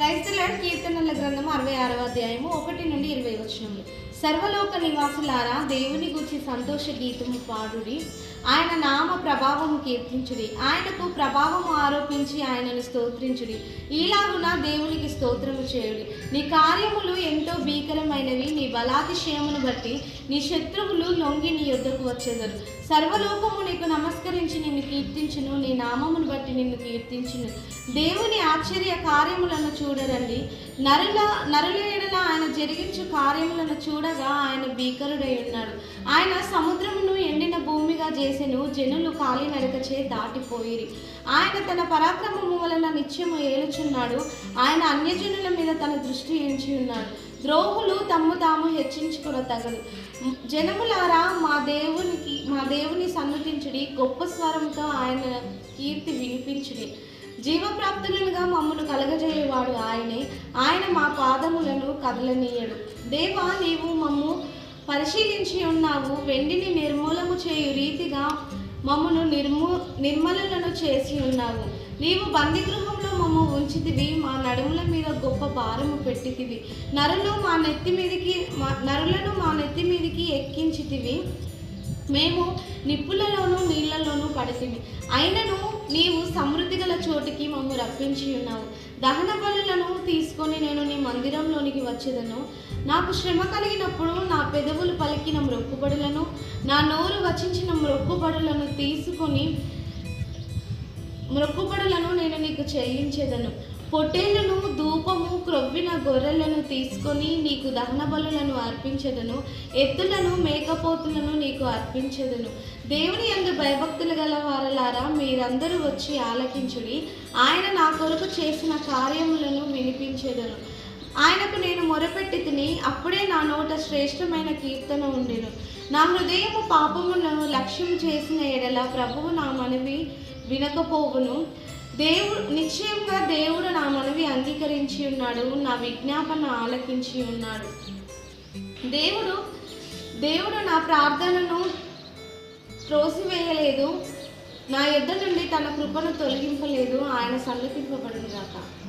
క్రైస్తల కీర్తనల గ్రంథం అరవై ఆరవ అధ్యాయము ఒకటి నుండి ఇరవై వచనములు. సర్వలోక నివాసులారా దేవుని గురించి సంతోష గీతము పాడుడి. ఆయన నామ ప్రభావము కీర్తించుడి. ఆయనకు ప్రభావము ఆరోపించి ఆయనను స్తోత్రించుడి. ఈలాగున దేవునికి స్తోత్రము చేయుడి. నీ కార్యములు ఎంతో భీకరమైనవి బలాతిశయమును బట్టి నీ శత్రువులు లొంగి నీ యొద్దకు వచ్చేదరు. సర్వలోకము నీకు నమస్కరించి నిన్ను కీర్తించును. నీ నామమును బట్టి నిన్ను కీర్తించును. దేవుని ఆశ్చర్య కార్యములను చూడరండి. నరుల నరుల ఎడల ఆయన జరిగించు కార్యములను చూడగా ఆయన భీకరుడై ఉన్నాడు. ఆయన సముద్రమును ఎండిన భూమిగా చేసెను. జనులు కాలినడకచే దాటిపోయిరి. ఆయన తన పరాక్రమము వలన నిత్యము ఏలుచున్నాడు. ఆయన అన్యజనుల మీద తన దృష్టి ఎంచి ఉన్నాడు ద్రోహులు తమ్ము తాము హెచ్చించుకున్న తగదు జనములారా మా దేవునికి మా దేవుని సన్నతించుడి గొప్ప స్వరంతో ఆయన కీర్తి వినిపించుడి. జీవప్రాప్తులుగా మమ్మను కలగజేయవాడు ఆయనే. ఆయన మా పాదములను కదలనీయడు. దేవా నీవు మమ్ము పరిశీలించి ఉన్నావు. వెండిని నిర్మూలము చేయు రీతిగా మమ్మను నిర్మూ నిర్మలను చేసి ఉన్నావు. నీవు నడుములో మమ్మ ఉంచితివి మా నడుముల మీద గొప్ప భారము పెట్టితివి. నరులు మా నెత్తి మీదికి మా నరులను మా నెత్తి మీదికి ఎక్కించితివి. మేము నిప్పులలోనూ నీళ్ళలోనూ పడితివి. అయినను నీవు సమృద్ధి గల చోటికి మమ్ము రప్పించి ఉన్నావు. దహన బలులను తీసుకొని నేను నీ మందిరంలోనికి వచ్చేదను. నాకు శ్రమ కలిగినప్పుడు నా పెదవులు పలికిన మ్రొక్కుబడులను నా నోరు వచించిన మ్రొక్కుబడులను తీసుకొని మృక్కుబడులను నేను నీకు చెల్లించేదను పొట్టేళ్ళను ధూపము క్రొవ్విన గొర్రెలను తీసుకొని నీకు దహన బలులను అర్పించెదను. ఎత్తులను మేకపోతులను నీకు అర్పించెదను. దేవుని అందు భయభక్తులు గల వారలారా మీరందరూ వచ్చి ఆలకించుడి. ఆయన నా కొరకు చేసిన కార్యములను వినిపించెదను. ఆయనకు నేను మొరపెట్టి తిని అప్పుడే నా నోట శ్రేష్టమైన కీర్తన ఉండేను. నా హృదయము పాపములను లక్ష్యం చేసిన ఎడల ప్రభువు నా మనవి వినకపోవును. దేవుడు నిశ్చయంగా దేవుడు నా మనవి అంగీకరించి ఉన్నాడు నా విజ్ఞాపన ఆలకించి ఉన్నాడు. దేవుడు దేవుడు నా ప్రార్థనను త్రోసివేయలేదు. నా యుద్ధ నుండి తన కృపను తొలగింపలేదు. ఆయన సన్నతింపబడును గాక.